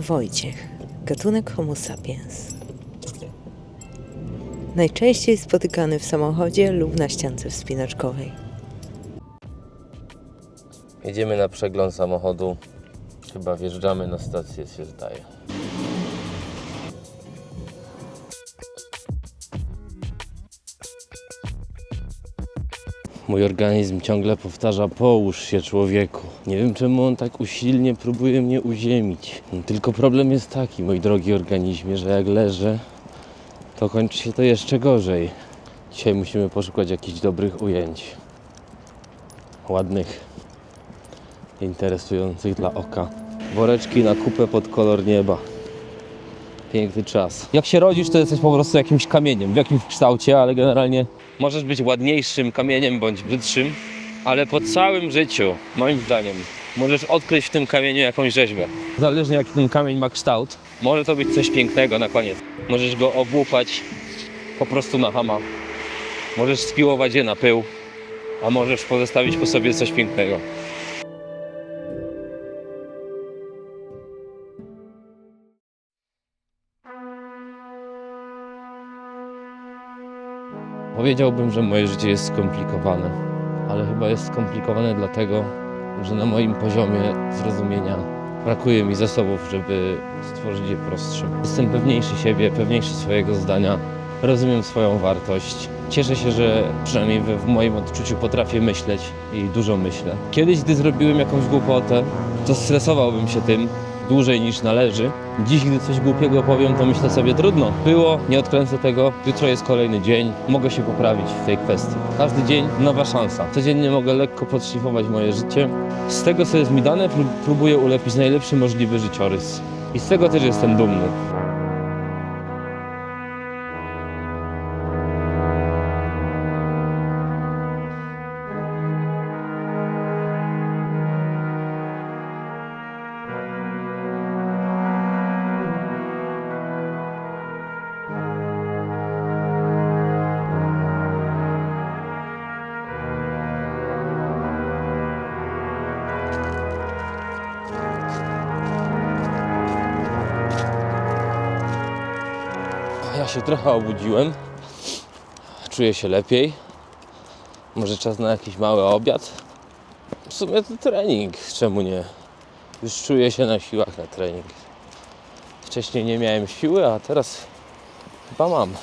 Wojciech, gatunek Homo sapiens. Najczęściej spotykany w samochodzie lub na ściance wspinaczkowej. Jedziemy na przegląd samochodu. Chyba wjeżdżamy na stację, się zdaje. Mój organizm ciągle powtarza: połóż się, człowieku. Nie wiem, czemu on tak usilnie próbuje mnie uziemić. Tylko problem jest taki, mój drogi organizmie, że jak leżę, to kończy się to jeszcze gorzej. Dzisiaj musimy poszukać jakichś dobrych ujęć. Ładnych interesujących dla oka. Woreczki na kupę pod kolor nieba. Piękny czas. Jak się rodzisz, to jesteś po prostu jakimś kamieniem, w jakimś kształcie, ale generalnie możesz być ładniejszym kamieniem bądź brzydszym, ale po całym życiu, moim zdaniem, możesz odkryć w tym kamieniu jakąś rzeźbę. Zależnie jaki ten kamień ma kształt, może to być coś pięknego na koniec. Możesz go obłupać po prostu na hama. Możesz spiłować je na pył, a możesz pozostawić po sobie coś pięknego. Powiedziałbym, że moje życie jest skomplikowane, ale chyba jest skomplikowane dlatego, że na moim poziomie zrozumienia brakuje mi zasobów, żeby stworzyć je prostszym. Jestem pewniejszy siebie, pewniejszy swojego zdania, rozumiem swoją wartość. Cieszę się, że przynajmniej w moim odczuciu potrafię myśleć i dużo myślę. Kiedyś, gdy zrobiłem jakąś głupotę, to stresowałbym się tym dłużej niż należy. Dziś, gdy coś głupiego powiem, to myślę sobie trudno. Było, nie odkręcę tego, jutro jest kolejny dzień, mogę się poprawić w tej kwestii. Każdy dzień nowa szansa. Codziennie mogę lekko podszlifować moje życie. Z tego, co jest mi dane, prób- próbuję ulepić najlepszy możliwy życiorys. I z tego też jestem dumny. Ja się trochę obudziłem. Czuję się lepiej. Może czas na jakiś mały obiad? W sumie to trening, czemu nie? Już czuję się na siłach na trening. Wcześniej nie miałem siły, a teraz chyba mam.